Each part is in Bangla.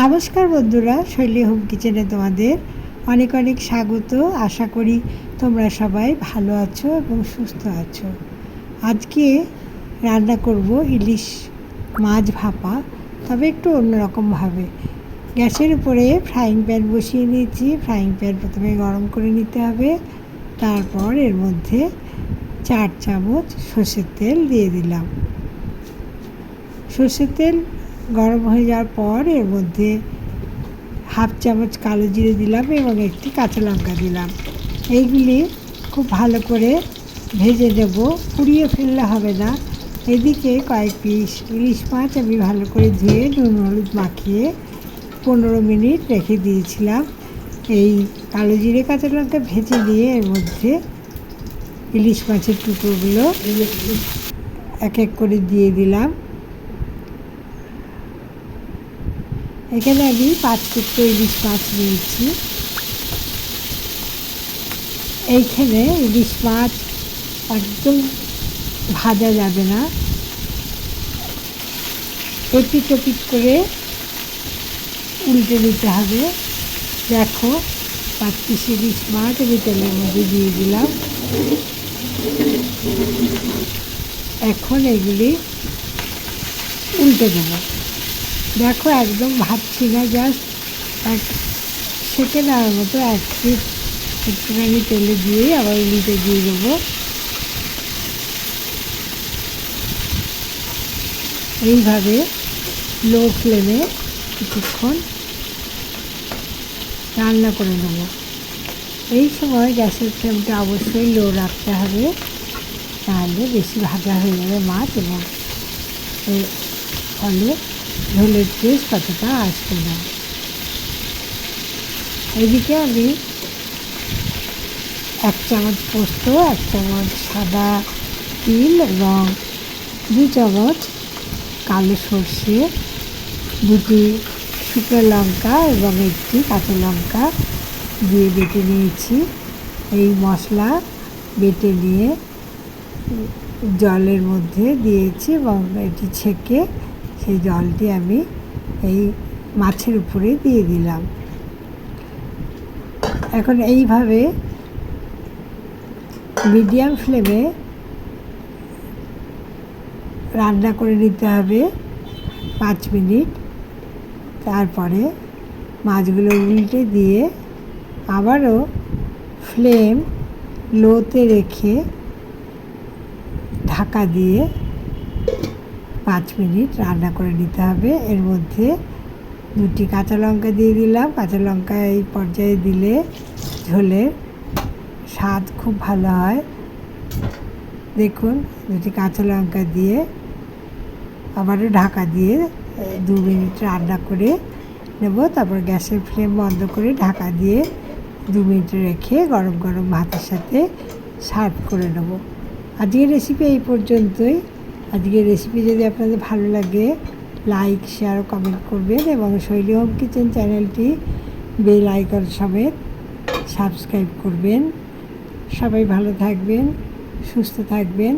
নমস্কার বন্ধুরা, শৈলী হোম কিচেনে তোমাদের অনেক অনেক স্বাগত। আশা করি তোমরা সবাই ভালো আছো এবং সুস্থ আছো। আজকে রান্না করব ইলিশ মাছ ভাপা, তবে একটু অন্যরকমভাবে। গ্যাসের উপরে ফ্রাইং প্যান বসিয়ে নিয়েছি। ফ্রাইং প্যান প্রথমে গরম করে নিতে হবে। তারপর এর মধ্যে চার চামচ সর্ষের তেল দিয়ে দিলাম। সর্ষের তেল গরম হয়ে যাওয়ার পর এর মধ্যে হাফ চামচ কালো জিরে দিলাম এবং একটি কাঁচা লঙ্কা দিলাম। এইগুলি খুব ভালো করে ভেজে দেব পুড়িয়ে ফেললে হবে না। এদিকে কয়েক পিস ইলিশ মাছ আমি ভালো করে ধুয়ে নুন হলুদ মাখিয়ে পনেরো মিনিট রেখে দিয়েছিলাম। এই কালো জিরে কাঁচা লঙ্কা ভেজে দিয়ে এর মধ্যে ইলিশ মাছের টুকরোগুলো এক এক করে দিয়ে দিলাম। এখানে আমি পাঁচ টুকরো ইলিশ মাছ নিয়েছি। এইখানে ইলিশ মাছ একদম ভাজা যাবে না। এপিট ওপিট করে উল্টে দিতে হবে। দেখো, পাঁচ পিস ইলিশ মাছ আমি তেলের মধ্যে দিয়ে দিলাম। এখন এগুলি উল্টে দেবো। দেখো একদম ভাবছি না জাস্ট এক সেকে নেওয়ার মতো এক পিস একটুখানি তেলে দিয়েই আবার উল্টে দিয়ে দেবো। এইভাবে লো ফ্লেমে কিছুক্ষণ রান্না করে নেব। এই সময় গ্যাসের ফ্লেমটা অবশ্যই লো রাখতে হবে, তাহলে বেশি ভাজা হয়ে যাবে মাছ এবং ফলে টেস্ট ততটা আসবে না। এদিকে আমি এক চামচ পোস্ত, এক চামচ সাদা তিল এবং দু চামচ কালো সর্ষে, দুটি শুকনো লঙ্কা এবং একটি কাঁচা লঙ্কা দিয়ে বেটে নিয়েছি। এই মশলা বেটে নিয়ে জলের মধ্যে দিয়েছি এবং এটি ছেঁকে সেই জলটি আমি এই মাছের উপরে দিয়ে দিলাম। এখন এইভাবে মিডিয়াম ফ্লেমে রান্না করে নিতে হবে পাঁচ মিনিট। তারপরে মাছগুলো উল্টে দিয়ে আবারও ফ্লেম লোতে রেখে ঢাকা দিয়ে পাঁচ মিনিট রান্না করে নিতে হবে। এর মধ্যে দুটি কাঁচা লঙ্কা দিয়ে দিলাম। কাঁচা লঙ্কা এই পর্যায়ে দিলে ঝোলের স্বাদ খুব ভালো হয়। দেখুন, দুটি কাঁচা লঙ্কা দিয়ে আবারও ঢাকা দিয়ে দু মিনিট রান্না করে নেব। তারপর গ্যাসের ফ্লেম বন্ধ করে ঢাকা দিয়ে দু মিনিট রেখে গরম গরম ভাতের সাথে সার্ভ করে নেব। আজকের রেসিপি এই পর্যন্তই। আজকের রেসিপি যদি আপনাদের ভালো লাগে লাইক শেয়ার কমেন্ট করবেন এবং শৈলী হোম কিচেন চ্যানেলটি বেল আইকন সমেত সাবস্ক্রাইব করবেন। সবাই ভালো থাকবেন, সুস্থ থাকবেন।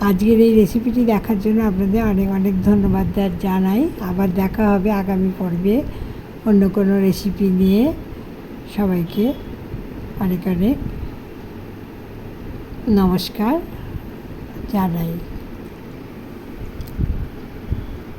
আজকের এই রেসিপিটি দেখার জন্য আপনাদের অনেক অনেক ধন্যবাদ জানাই। আবার দেখা হবে আগামী পর্বে অন্য কোনো রেসিপি নিয়ে। সবাইকে অনেক অনেক নমস্কার জানাই।